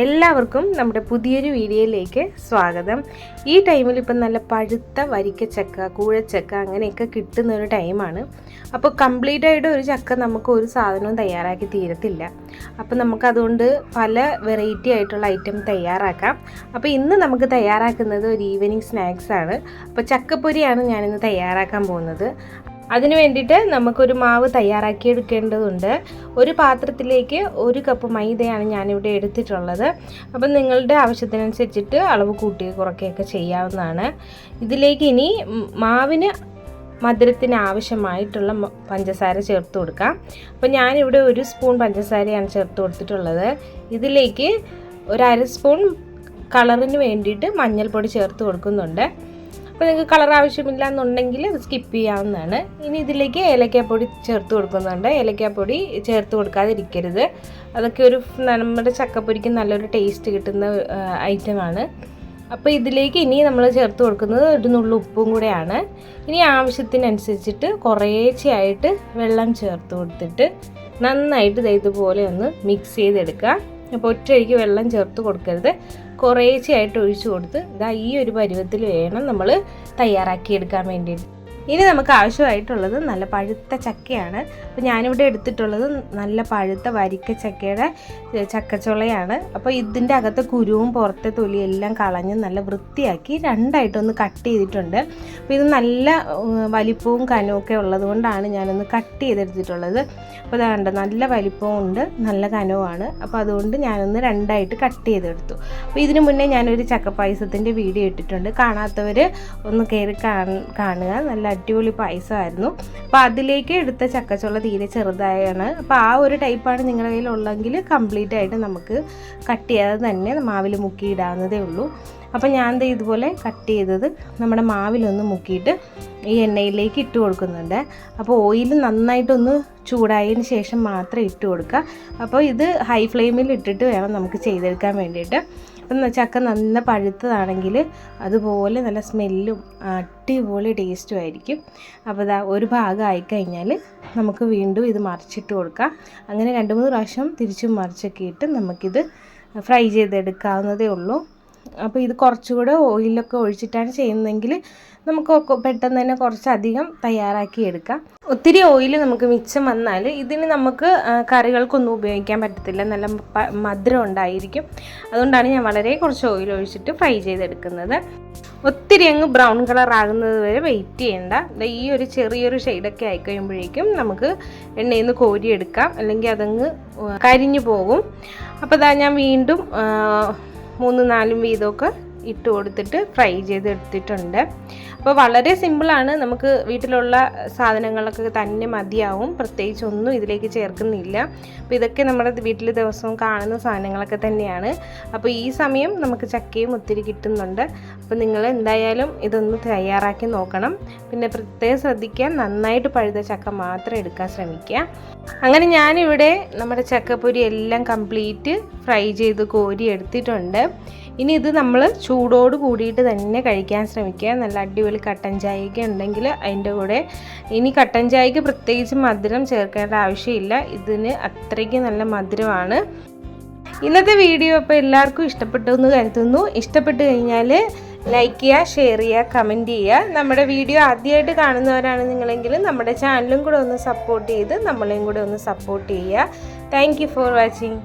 എല്ലാവർക്കും നമ്മുടെ പുതിയൊരു വീഡിയോയിലേക്ക് സ്വാഗതം. ഈ ടൈമിൽ ഇപ്പം നല്ല പഴുത്ത വരിക്കച്ചക്ക കൂഴച്ചക്ക അങ്ങനെയൊക്കെ കിട്ടുന്ന ഒരു ടൈമാണ്. അപ്പോൾ കംപ്ലീറ്റ് ആയിട്ട് ഒരു ചക്ക നമുക്ക് ഒരു സാധനവും തയ്യാറാക്കി തീരത്തില്ല. അപ്പോൾ നമുക്കതുകൊണ്ട് പല വെറൈറ്റി ആയിട്ടുള്ള ഐറ്റം തയ്യാറാക്കാം. അപ്പോൾ ഇന്ന് നമുക്ക് തയ്യാറാക്കുന്നത് ഒരു ഈവനിങ് സ്നാക്സ് ആണ്. അപ്പോൾ ചക്കപ്പൊരിയാണ് ഞാനിന്ന് തയ്യാറാക്കാൻ പോകുന്നത്. അതിന് വേണ്ടിയിട്ട് നമുക്കൊരു മാവ് തയ്യാറാക്കി എടുക്കേണ്ടതുണ്ട്. ഒരു പാത്രത്തിലേക്ക് ഒരു കപ്പ് മൈദയാണ് ഞാനിവിടെ എടുത്തിട്ടുള്ളത്. അപ്പം നിങ്ങളുടെ ആവശ്യത്തിനനുസരിച്ചിട്ട് അളവ് കൂട്ടി കുറയ്ക്കുകയൊക്കെ ചെയ്യാവുന്നതാണ്. ഇതിലേക്ക് ഇനി മാവിന് മധുരത്തിന് ആവശ്യമായിട്ടുള്ള പഞ്ചസാര ചേർത്ത് കൊടുക്കാം. അപ്പം ഞാനിവിടെ ഒരു സ്പൂൺ പഞ്ചസാരയാണ് ചേർത്ത് കൊടുത്തിട്ടുള്ളത്. ഇതിലേക്ക് ഒരു അര സ്പൂൺ കളറിന് വേണ്ടിയിട്ട് മഞ്ഞൾപ്പൊടി ചേർത്ത് കൊടുക്കുന്നുണ്ട്. അപ്പോൾ നിങ്ങൾക്ക് കളർ ആവശ്യമില്ല എന്നുണ്ടെങ്കിൽ അത് സ്കിപ്പ് ചെയ്യാവുന്നതാണ്. ഇനി ഇതിലേക്ക് ഏലക്കാപ്പൊടി ചേർത്ത് കൊടുക്കുന്നുണ്ട്. ഏലക്കാപ്പൊടി ചേർത്ത് കൊടുക്കാതിരിക്കരുത്. അതൊക്കെ ഒരു നമ്മുടെ ചക്കപ്പൊരിക്ക് നല്ലൊരു ടേസ്റ്റ് കിട്ടുന്ന ഐറ്റമാണ് അപ്പോൾ ഇതിലേക്ക് ഇനി നമ്മൾ ചേർത്ത് കൊടുക്കുന്നത് ഒരു നുള്ളു ഉപ്പും കൂടെയാണ്. ഇനി ആവശ്യത്തിനനുസരിച്ചിട്ട് കുറേശ്ശെയായിട്ട് വെള്ളം ചേർത്ത് കൊടുത്തിട്ട് നന്നായിട്ട് ഇതുപോലെ ഒന്ന് മിക്സ് ചെയ്തെടുക്കുക. അപ്പോൾ ഒറ്റയടിക്ക് വെള്ളം ചേർത്ത് കൊടുക്കരുത്. കുറേശ്ശെയായിട്ട് ഒഴിച്ചു കൊടുത്ത് ഇതാ ഈ ഒരു പരുവത്തിൽ വേണം നമ്മൾ തയ്യാറാക്കിയെടുക്കാൻ വേണ്ടിയിട്ട്. ഇനി നമുക്ക് ആവശ്യമായിട്ടുള്ളത് നല്ല പഴുത്ത ചക്കയാണ്. അപ്പോൾ ഞാനിവിടെ എടുത്തിട്ടുള്ളത് നല്ല പഴുത്ത വരിക്ക ചക്കയുടെ ചക്കച്ചുളയാണ്. അപ്പോൾ ഇതിന്റെ അകത്തെ കുരുവും പുറത്തെ തൊലിയും എല്ലാം കളഞ്ഞ് നല്ല വൃത്തിയാക്കി രണ്ടായിട്ടൊന്ന് കട്ട് ചെയ്തിട്ടുണ്ട്. അപ്പോൾ ഇത് നല്ല വലിപ്പവും കനവും ഒക്കെ ഉള്ളത് കൊണ്ടാണ് ഞാനൊന്ന് കട്ട് ചെയ്തെടുത്തിട്ടുള്ളത്. അപ്പോൾ ഇതാണ്ട് നല്ല വലിപ്പവും ഉണ്ട് നല്ല കനവുമാണ്. അപ്പോൾ അതുകൊണ്ട് ഞാനൊന്ന് രണ്ടായിട്ട് കട്ട് ചെയ്തെടുത്തു. അപ്പോൾ ഇതിനു മുന്നേ ഞാനൊരു ചക്കപ്പായസത്തിന്റെ വീഡിയോ ഇട്ടിട്ടുണ്ട്. കാണാത്തവർ ഒന്ന് കയറി കാണുക. നല്ല അടിപൊളി പായസമായിരുന്നു. അപ്പോൾ അതിലേക്ക് എടുത്ത ചക്കച്ചുള്ള തീരെ ചെറുതായാണ്. അപ്പോൾ ആ ഒരു ടൈപ്പാണ് നിങ്ങളുടെ കയ്യിലുള്ളെങ്കിൽ കംപ്ലീറ്റ് ആയിട്ട് നമുക്ക് കട്ട് ചെയ്യാതെ തന്നെ മാവിൽ മുക്കിയിടാവുന്നതേ ഉള്ളൂ. അപ്പോൾ ഞാൻ ഇതുപോലെ കട്ട് ചെയ്തത് നമ്മുടെ മാവിലൊന്ന് മുക്കിയിട്ട് ഈ എണ്ണയിലേക്ക് ഇട്ട് കൊടുക്കുന്നുണ്ട്. അപ്പോൾ ഓയിൽ നന്നായിട്ടൊന്ന് ചൂടായതിന് ശേഷം മാത്രം ഇട്ട് കൊടുക്കുക. അപ്പോൾ ഇത് ഹൈ ഫ്ലെയിമിൽ ഇട്ടിട്ട് വേണം നമുക്ക് ചെയ്തെടുക്കാൻ വേണ്ടിയിട്ട്. അപ്പം ചക്ക നല്ല പഴുത്തതാണെങ്കിൽ അതുപോലെ നല്ല സ്മെല്ലും അടിപൊളി ടേസ്റ്റും ആയിരിക്കും. അപ്പോൾ ഇതാ ഒരു ഭാഗം ആയിക്കഴിഞ്ഞാൽ നമുക്ക് വീണ്ടും ഇത് മറിച്ചിട്ട് കൊടുക്കാം. അങ്ങനെ രണ്ട് മൂന്ന് പ്രാവശ്യം തിരിച്ചും മറിച്ചൊക്കെ ഇട്ട് നമുക്കിത് ഫ്രൈ ചെയ്തെടുക്കാവുന്നതേ ഉള്ളൂ. അപ്പോൾ ഇത് കുറച്ചുകൂടെ ഓയിലൊക്കെ ഒഴിച്ചിട്ടാണ് ചെയ്യുന്നതെങ്കിൽ നമുക്ക് പെട്ടെന്ന് തന്നെ കുറച്ചധികം തയ്യാറാക്കി എടുക്കാം. ഒത്തിരി ഓയിൽ നമുക്ക് മിച്ചം വന്നാൽ ഇതിന് നമുക്ക് കറികൾക്കൊന്നും ഉപയോഗിക്കാൻ പറ്റത്തില്ല. നല്ല മധുരം ഉണ്ടായിരിക്കും. അതുകൊണ്ടാണ് ഞാൻ വളരെ കുറച്ച് ഓയിൽ ഒഴിച്ചിട്ട് ഫ്രൈ ചെയ്തെടുക്കുന്നത്. ഒത്തിരി അങ്ങ് ബ്രൗൺ കളർ ആകുന്നത് വരെ വെയിറ്റ് ചെയ്യണ്ട. ഈ ഒരു ചെറിയൊരു ഷെയ്ഡൊക്കെ ആയിക്കഴിയുമ്പോഴേക്കും നമുക്ക് എണ്ണയിൽ നിന്ന് കോരിയെടുക്കാം. അല്ലെങ്കിൽ അതങ്ങ് കരിഞ്ഞു പോകും. അപ്പോൾ ഞാൻ വീണ്ടും മൂന്ന് നാലും വീതമൊക്കെ ഇട്ട് കൊടുത്തിട്ട് ഫ്രൈ ചെയ്തെടുത്തിട്ടുണ്ട്. അപ്പോൾ വളരെ സിമ്പിളാണ്. നമുക്ക് വീട്ടിലുള്ള സാധനങ്ങളൊക്കെ തന്നെ മതിയാവും. പ്രത്യേകിച്ച് ഒന്നും ഇതിലേക്ക് ചേർക്കുന്നില്ല. അപ്പോൾ ഇതൊക്കെ നമ്മുടെ വീട്ടിൽ ദിവസവും കാണുന്ന സാധനങ്ങളൊക്കെ തന്നെയാണ്. അപ്പോൾ ഈ സമയം നമുക്ക് ചക്കയും ഒത്തിരി കിട്ടുന്നുണ്ട്. അപ്പോൾ നിങ്ങൾ എന്തായാലും ഇതൊന്ന് തയ്യാറാക്കി നോക്കണം. പിന്നെ പ്രത്യേകം ശ്രദ്ധിക്കുക നന്നായിട്ട് പഴുത ചക്ക മാത്രം എടുക്കാൻ ശ്രമിക്കുക. അങ്ങനെ ഞാനിവിടെ നമ്മുടെ ചക്കപ്പൊരി എല്ലാം കംപ്ലീറ്റ് ഫ്രൈ ചെയ്ത് കോരി എടുത്തിട്ടുണ്ട്. ഇനി ഇത് നമ്മൾ ചൂടോട് കൂടിയിട്ട് തന്നെ കഴിക്കാൻ ശ്രമിക്കുക. നല്ല അടിപൊളി കട്ടൻ ചായയൊക്കെ ഉണ്ടെങ്കിൽ അതിന്റെ കൂടെ. ഇനി കട്ടൻ ചായക്ക് പ്രത്യേകിച്ച് മധുരം ചേർക്കേണ്ട ആവശ്യമില്ല. ഇതിന് അത്രയ്ക്ക് നല്ല മധുരമാണ്. ഇന്നത്തെ വീഡിയോ അപ്പോൾ എല്ലാവർക്കും ഇഷ്ടപ്പെട്ടു എന്ന് കരുതുന്നു. ഇഷ്ടപ്പെട്ട് കഴിഞ്ഞാൽ ലൈക്ക് ചെയ്യുക ഷെയർ ചെയ്യുക കമന്റ് ചെയ്യുക. നമ്മുടെ വീഡിയോ ആദ്യമായിട്ട് കാണുന്നവരാണ് നിങ്ങളെങ്കിൽ നമ്മുടെ ചാനലും കൂടെ ഒന്ന് സപ്പോർട്ട് ചെയ്ത് നമ്മളെയും കൂടെ ഒന്ന് സപ്പോർട്ട് ചെയ്യുക. Thank for watching